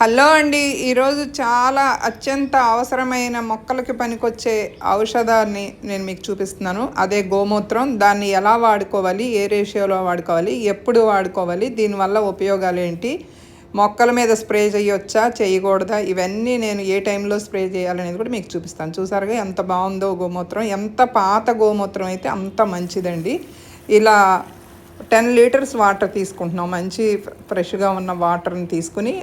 Hello అండి. ఈరోజు చాలా అత్యంత అవసరమైన మొక్కలకి పనికొచ్చే ఔషధాన్ని నేను మీకు చూపిస్తున్నాను. అదే గోమూత్రం. దాన్ని ఎలా వాడుకోవాలి? ఏ రేషియోలో వాడుకోవాలి? ఎప్పుడు వాడుకోవాలి? దీనివల్ల ఉపయోగాలు ఏంటి? మొక్కల మీద స్ప్రే చేయొచ్చా? చేయకూడదా? ఇవన్నీ నేను ఏ టైంలో స్ప్రే చేయాలనేది కూడా మీకు చూపిస్తాను. చూసారుగా ఎంత బాగుందో గోమూత్రం. ఎంత పాత గోమూత్రం అయితే అంత మంచిదండి. ఇలా టెన్ లీటర్స్ వాటర్ తీసుకుంటున్నాం. మంచి ఫ్రెష్గా ఉన్న వాటర్ని తీసుకుని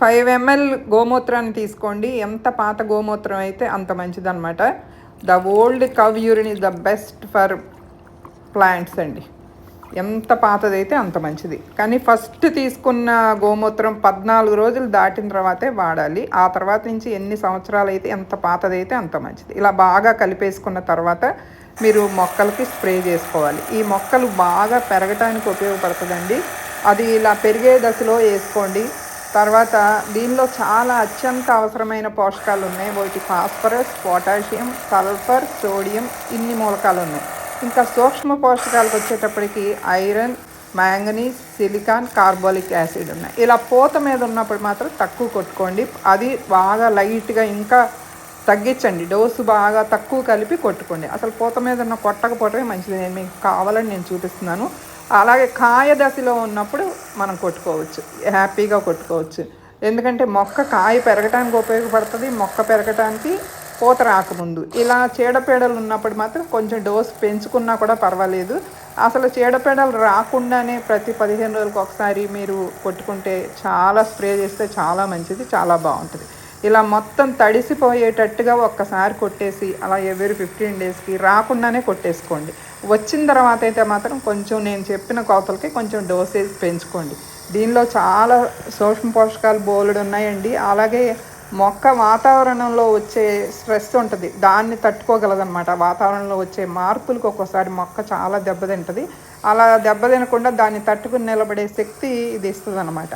ఫైవ్ ఎంఎల్ గోమూత్రాన్ని తీసుకోండి. ఎంత పాత గోమూత్రం అయితే అంత మంచిదన్నమాట. The old cow urine is the best for plants అండి. ఎంత పాతదైతే అంత మంచిది. కానీ ఫస్ట్ తీసుకున్న గోమూత్రం పద్నాలుగు రోజులు దాటిన తర్వాతే వాడాలి. ఆ తర్వాత నుంచి ఎన్ని సంవత్సరాలు అయితే ఎంత పాతదైతే అంత మంచిది. ఇలా బాగా కలిపేసుకున్న తర్వాత మీరు మొక్కలకి స్ప్రే చేసుకోవాలి. ఈ మొక్కలు బాగా పెరగటానికి ఉపయోగపడుతుందండి. అది ఇలా పెరిగే దశలో వేసుకోండి. తర్వాత దీనిలో చాలా అత్యంత అవసరమైన పోషకాలు ఉన్నాయి వీటి ఫాస్ఫరస్ పొటాషియం సల్ఫర్ సోడియం ఇన్ని మూలకాలు ఉన్నాయి ఇంకా సూక్ష్మ పోషకాలకు వచ్చేటప్పటికి iron manganese silicon carbolic acid ఉన్నాయి. ఇలా పూత మీద ఉన్నప్పుడు మాత్రం తక్కువ కొట్టుకోండి. అది బాగా లైట్గా ఇంకా తగ్గించండి. డోసు బాగా తక్కువ కలిపి కొట్టుకోండి. అసలు పూత మీద ఉన్న కొట్టకపోవటమే మంచిది. నేను మీకు కావాలని నేను చూపిస్తున్నాను. అలాగే కాయ దశలో ఉన్నప్పుడు మనం కొట్టుకోవచ్చు. హ్యాపీగా కొట్టుకోవచ్చు. ఎందుకంటే మొక్క కాయ పెరగటానికి ఉపయోగపడుతుంది మొక్క పెరగటానికి పూత రాకముందు. ఇలా చీడపీడలు ఉన్నప్పుడు మాత్రం కొంచెం డోస్ పెంచుకున్నా కూడా పర్వాలేదు. అసలు చీడపీడలు రాకుండానే ప్రతి పదిహేను రోజులకు ఒకసారి మీరు కొట్టుకుంటే చాలా స్ప్రే చేస్తే చాలా మంచిది చాలా బాగుంటుంది. ఇలా మొత్తం తడిసిపోయేటట్టుగా ఒక్కసారి కొట్టేసి అలా ఎవరి ఫిఫ్టీన్ డేస్కి రాకుండానే కొట్టేసుకోండి. వచ్చిన తర్వాత అయితే మాత్రం కొంచెం నేను చెప్పిన కోతలకి కొంచెం డోసేజ్ పెంచుకోండి. దీనిలో చాలా సూక్ష్మ పోషకాలు బోలుడు ఉన్నాయండి. అలాగే మొక్క వాతావరణంలో వచ్చే స్ట్రెస్ ఉంటుంది. దాన్ని తట్టుకోగలదన్నమాట. వాతావరణంలో వచ్చే మార్పులకు ఒక్కోసారి మొక్క చాలా దెబ్బతింటుంది. అలా దెబ్బతినకుండా దాన్ని తట్టుకుని నిలబడే శక్తి ఇది ఇస్తుంది అనమాట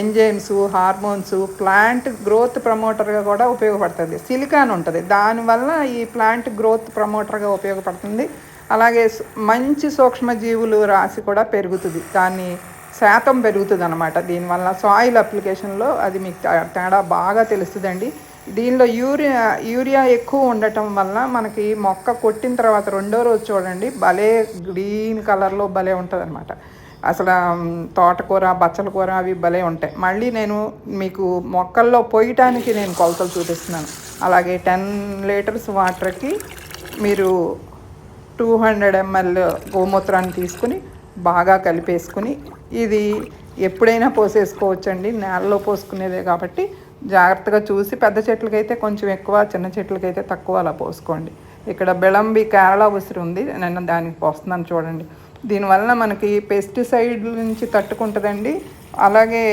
ఎంజైమ్స్ హార్మోన్స్ ప్లాంట్ గ్రోత్ ప్రమోటర్గా కూడా ఉపయోగపడుతుంది. సిలికాన్ ఉంటుంది. దానివల్ల ఈ ప్లాంట్ గ్రోత్ ప్రమోటర్గా ఉపయోగపడుతుంది. అలాగే మంచి సూక్ష్మజీవులు రాసి కూడా పెరుగుతుంది. దాన్ని శాతం పెరుగుతుంది అనమాట దీనివల్ల సాయిల్ అప్లికేషన్లో అది మీకు తేడా బాగా తెలుస్తుందండి. దీనిలో యూరియా యూరియా ఎక్కువ ఉండటం వల్ల మనకి మొక్క కొట్టిన తర్వాత రెండో రోజు చూడండి భలే గ్రీన్ కలర్లో భలే ఉంటుంది అనమాట అసలు తోటకూర బచ్చల కూర అవి భలే ఉంటాయి. మళ్ళీ నేను మీకు మొక్కల్లో పోయటానికి నేను కొలతలు చూపిస్తున్నాను. అలాగే టెన్ లీటర్స్ వాటర్కి మీరు టూ హండ్రెడ్ ఎంఎల్ గోమూత్రాన్ని తీసుకుని బాగా కలిపేసుకుని ఇది ఎప్పుడైనా పోసేసుకోవచ్చండి. నేలలో పోసుకునేదే కాబట్టి జాగ్రత్తగా చూసి పెద్ద చెట్లకైతే కొంచెం ఎక్కువ చిన్న చెట్లకైతే తక్కువ అలా పోసుకోండి. ఇక్కడ బెళంబి కేరళ ఉసిరి ఉంది. నేను దానికి పోస్తున్నాను చూడండి. దీనివల్ల మనకి పెస్టిసైడ్ నుంచి తట్టుకుంటుందండి. అలాగే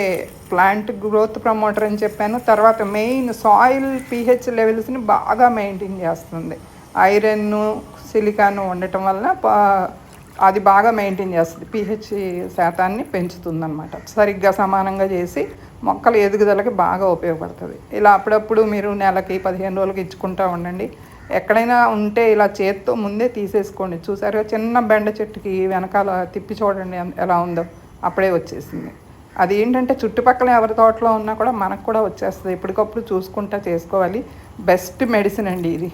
ప్లాంట్ గ్రోత్ ప్రమోటర్ అని చెప్పాను. తర్వాత మెయిన్ సాయిల్ పీహెచ్ లెవెల్స్ని బాగా మెయింటైన్ చేస్తుంది. ఐరన్ సిలికాను ఉండటం వల్ల అది బాగా మెయింటైన్ చేస్తుంది. పిహెచ్ శాతాన్ని పెంచుతుంది అనమాట సరిగ్గా సమానంగా చేసి మొక్కల ఎదుగుదలకి బాగా ఉపయోగపడుతుంది. ఇలా అప్పుడప్పుడు మీరు నెలకి పదిహేను రోజులకి ఇచ్చుకుంటూ ఉండండి. ఎక్కడైనా ఉంటే ఇలా చేత్తో ముందే తీసేసుకోండి. చూసారుగా చిన్న బెండ చెట్టుకి వెనకాల తిప్పి చూడండి ఎలా ఉందో. అప్పుడే వచ్చేసింది. అది ఏంటంటే చుట్టుపక్కల ఎవరి తోటలో ఉన్నా కూడా మనకు కూడా వచ్చేస్తుంది. ఎప్పటికప్పుడు చూసుకుంటా చేసుకోవాలి. బెస్ట్ మెడిసిన్ అండి ఇది.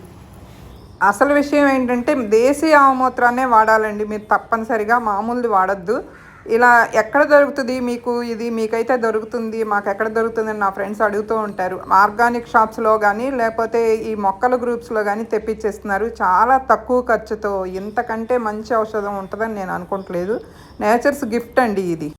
అసలు విషయం ఏంటంటే దేశీయ ఆవమూత్రాన్నే వాడాలండి. మీరు తప్పనిసరిగా మామూలుది వాడద్దు. ఇలా ఎక్కడ దొరుకుతుంది మీకు ఇది మీకైతే దొరుకుతుంది మాకు ఎక్కడ దొరుకుతుంది అని నా ఫ్రెండ్స్ అడుగుతూ ఉంటారు. ఆర్గానిక్ షాప్స్లో కానీ లేకపోతే ఈ మొక్కల గ్రూప్స్లో కానీ తెప్పించేస్తున్నారు చాలా తక్కువ ఖర్చుతో ఇంతకంటే మంచి ఔషధం ఉంటుందని నేను అనుకోవట్లేదు. నేచర్స్ గిఫ్ట్ అండి ఇది.